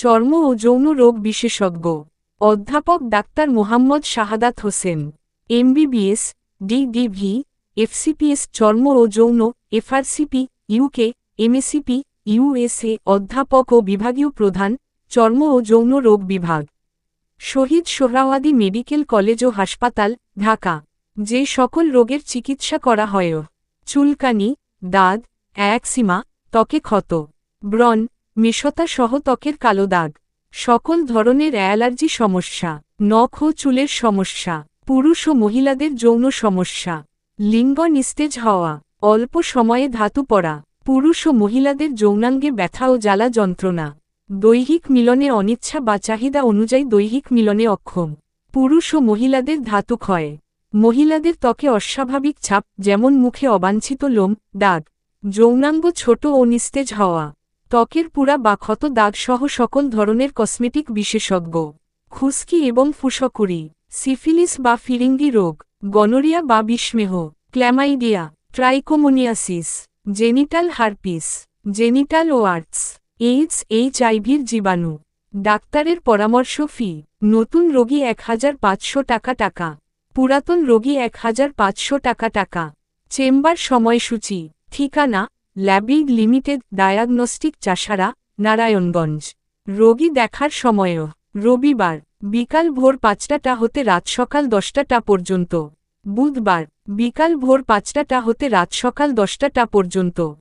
চর্ম ও যৌন রোগ বিশেষজ্ঞ। অধ্যাপক doctor Mohammad Shahadat Hossain, MBBS, DDV, FCPS চর্ম ও যৌন, এফআরসিপি, ইউকে, এমএসিপি, ইউএসএ অধ্যাপক ও বিভাগীয় প্রধান, চর্ম ও যৌন রোগ বিভাগ। শহীদ সোহরাওয়াদী মেডিকেল কলেজ ও হাসপাতাল, ঢাকা, যে সকল রোগের চিকিৎসা করা হয়। চুলকানি, দাঁত অ্যাক্সিমা ত্বকে ক্ষত। ব্রণ মেশতা সহ ত্বকের কালো দাগ। সকল ধরনের অ্যালার্জি সমস্যা। নখ ও চুলের সমস্যা। পুরুষ ও মহিলাদের যৌন সমস্যা। লিঙ্গ নিস্তেজ হওয়া। অল্প সময়ে ধাতু পড়া। পুরুষ ও মহিলাদের যৌনাঙ্গে ব্যথা ও জ্বালা যন্ত্রণা। দৈহিক মিলনে অনিচ্ছা বা চাহিদা অনুযায়ী দৈহিক মিলনে অক্ষম। পুরুষ ও মহিলাদের ধাতু ক্ষয়। মহিলাদের ত্বকে অস্বাভাবিক ছাপ, যেমন মুখে অবাঞ্ছিত লোম, দাগ। যৌনাঙ্গ ছোট ও নিস্তেজ হওয়া। ত্বকের পুরা বা ক্ষত দাগ সহ সকল ধরনের কসমেটিক বিশেষজ্ঞ খুস্কি এবং ফুসকুরি সিফিলিস বা ফিরিঙ্গি রোগ, গনোরিয়া বা বিস্মেহ, chlamydia, trichomoniasis, genital herpes, genital warts, AIDS, এইচআইভির জীবাণু। ডাক্তারের পরামর্শ ফি, নতুন রোগী এক হাজার পাঁচশো টাকা টাকা, পুরাতন রোগী এক হাজার পাঁচশো টাকা টাকা। চেম্বার সময়সূচি, ঠিকানা ল্যাবিগ লিমিটেড ডায়াগনস্টিক চাষারা, নারায়ণগঞ্জ। রোগী দেখার সময়ও। রবিবার, বিকাল ভোর পাঁচটাটা হতে রাত সকাল দশটাটা পর্যন্ত। বুধবার, বিকাল ভোর পাঁচটাটা হতে রাত সকাল দশটাটা পর্যন্ত।